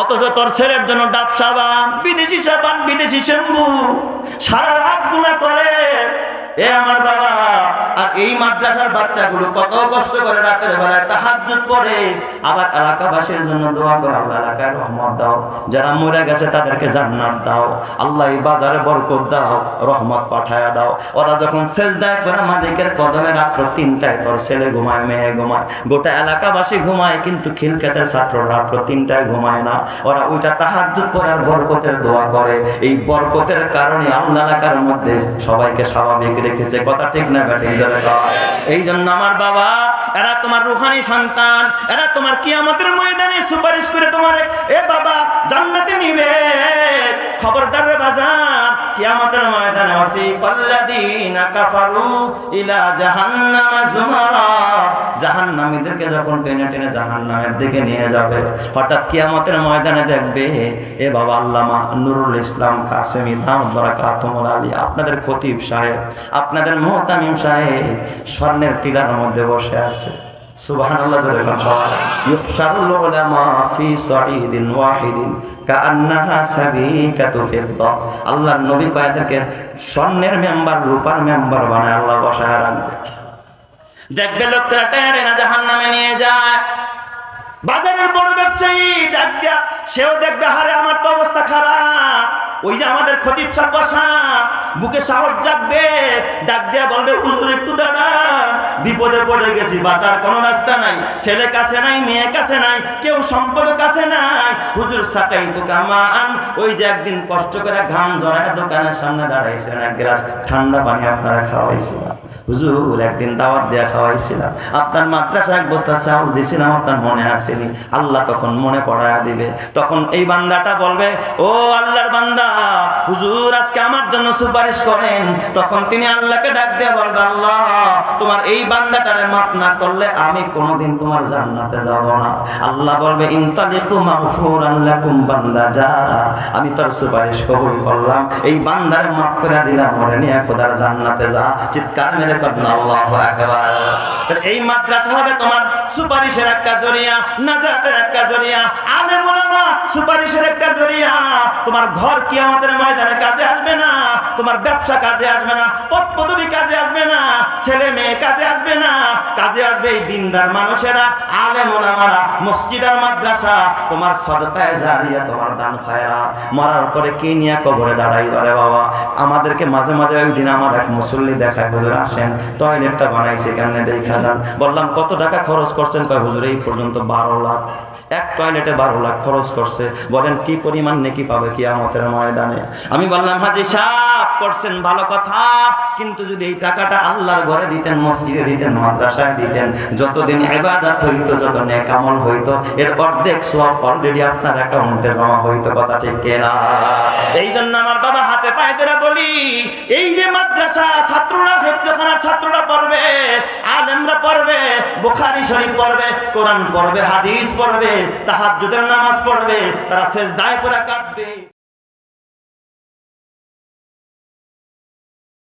অথচ তোর ছেলের জন্য ডাব সাবান, বিদেশি সাবান, বিদেশি শ্যাম্পু, সারা রাত গুণা করে। এ আমার বাবা আর এই মাদ্রাসার বাচ্চাগুলো কত কষ্ট করে রাতের বেলায় তাহাজ্জুদ পড়ে। আবার এলাকাবাসীর জন্য দোয়া করে, আল্লাহ এলাকায় রহমত দাও। যারা মরে গেছে তাদেরকে জান্নাত দাও। আল্লাহ এই বাজারে বরকত দাও, রহমত পাঠায়া দাও। ওরা যখন সেজদায় করে মালিকের কদমে রাত্র তিনটায়, তোর ছেলে ঘুমায়, মেয়ে ঘুমায়। গোটা এলাকাবাসী ঘুমায়, কিন্তু খিলক্ষেতের ছাত্ররা রাত্র তিনটায় ঘুমায় না। ওরা ওইটা তাহাজ্জুদ পরে আর বরকতের দোয়া করে। এই বরকতের কারণে আল্লাহ এলাকার মধ্যে সবাইকে স্বাভাবিক রেখেছে। কথা ঠিক না বেটে এই জন্য আমার বাবা, এরা তোমার রুহানি সন্তান, এরা তোমার কিয়ামতের ময়দানে সুপারিশ করে তোমার, এ বাবা, জান্নাতে নিবে। কিয়ামতের ময়দানে কাফারু ইলা যুমারা জাহান্নামীদেরকে যখন টেনে টেনে জাহান্নামের দিকে নিয়ে যাবে, হঠাৎ কিয়ামতের ময়দানে দেখবে, এ বাবা আল্লামা নুরুল ইসলাম কাসেমি দাম আলী, আপনাদের খতিব সাহেব, আপনাদের মোহতামিম সাহেব স্বর্ণের টিলার মধ্যে বসে আছে। সুবহানাল্লাহ নিয়ে যায়। বাজারের সেও দেখবে, হারে আমার তো অবস্থা খারাপ। ওই যে আমাদের খতিব সাহেব বসা বুকে সাহস জাগবে, ডাক দিয়া বলবে, হুজুর, একটু দাঁড়ান। বিপদে পড়ে গেছি, বাঁচার কোনো রাস্তা নাই। ছেলে কাছে নাই, মেয়ে কাছে নাই, কেউ সম্পদ কাছে নাই। হুজুর সাকাই তো কামান। ওই যে একদিন কষ্ট করে ঘাম জড়ায় দোকানের সামনে দাঁড়াইছেন এক গ্লাস ঠান্ডা পানি আপনারা খাওয়াইছিলাম। হুজুর, একদিন দাওয়াত দেয়া খাওয়াইছিলাম। আপনার মাদ্রাসা এক বস্তা চাউল দিয়েছিলাম, আপনার মনে আসেনি। আল্লাহ তখন মনে পড়ায়া দিবে। তখন এই বান্দাটা বলবে, ও আল্লাহর বান্দা, হুজুর, আজকে আমার জন্য সুপারিশ করেন, তখন তিনি আল্লাহকে ডাক দিয়ে বলবে আল্লাহ, তোমার এই বান্দাটারে মাফ না করলে আমি কোনোদিন তোমার জান্নাতে যাব না। আল্লাহ বলবে, ইনতালিকু মাগফুরান লাকুম বান্দা যা আমি তোর সুপারিশ কবুল করলাম। এই বান্দারে মাফ করে দিলাম, মরে নিয়ে খোদার জান্নাতে যা। চিৎকার মেরে করুন আল্লাহু আকবার। এই মাদ্রাসা হবে তোমার সুপারিশের একটা জরিয়া, নাজাতের একটা জরিয়া আলেম ওলামা সুপারিশের একটা জরিয়া। তোমার ঘর কি আমাদের ময়দানে কাজে আসবে না? তোমার ব্যবসা কাজে আসবে না? পদ পদবি কাজে আসবে না? ছেলে মেয়ে কাজে আসবে না? কাজে আসবে এই দিনদার মানুষেরা, আলেম ওলামারা, মসজিদ আর মাদ্রাসা। তোমার সদতায় জারিয়া তোমার দান খায়রা। মরার পরে কি নিয়ে কবরে দাঁড়াই আরে বাবা? আমাদেরকে মাঝে মাঝে ওই দিন আমার এক মুসল্লি দেখায়, হুজুর আসেন, টয়লেটটা বানাইছে কেমনে দেখা যান? বললাম, কত টাকা খরচ করছেন? কয়, হুজুর, এই পর্যন্ত বারো লাখ। এক টয়লেটে বারো লাখ খরচ করছে। বলেন, কি পরিমাণ নেকি পাবে কি আমাদের ময়দানে? আমি বললাম, হাজি সাপ করছেন ভালো কথা, কিন্তু যদি এই টাকাটা আল্লাহর ঘরে দিতেন, মসজিদে দিতেন, মাদ্রাসায় দিতেন, যতদিন ইবাদত হইতো, যত নেক আমল হইতো, এর অর্ধেক সব অলরেডি আপনার অ্যাকাউন্টে জমা হইতো, কথা ঠিক কেনা? এই জন্য আমার বাবা হাতে পায়ে ধরে বলি, এই যে মাদ্রাসা ছাত্ররা হেফজখানার ছাত্ররা পড়বে আলেমরা পড়বে, বুখারি শরীফ পড়বে, কোরআন পড়বে, হাদিস পড়বে, তাহাজ্জুদের নামাজ পড়বে, তারা শেষ দায় পড়া কাটবে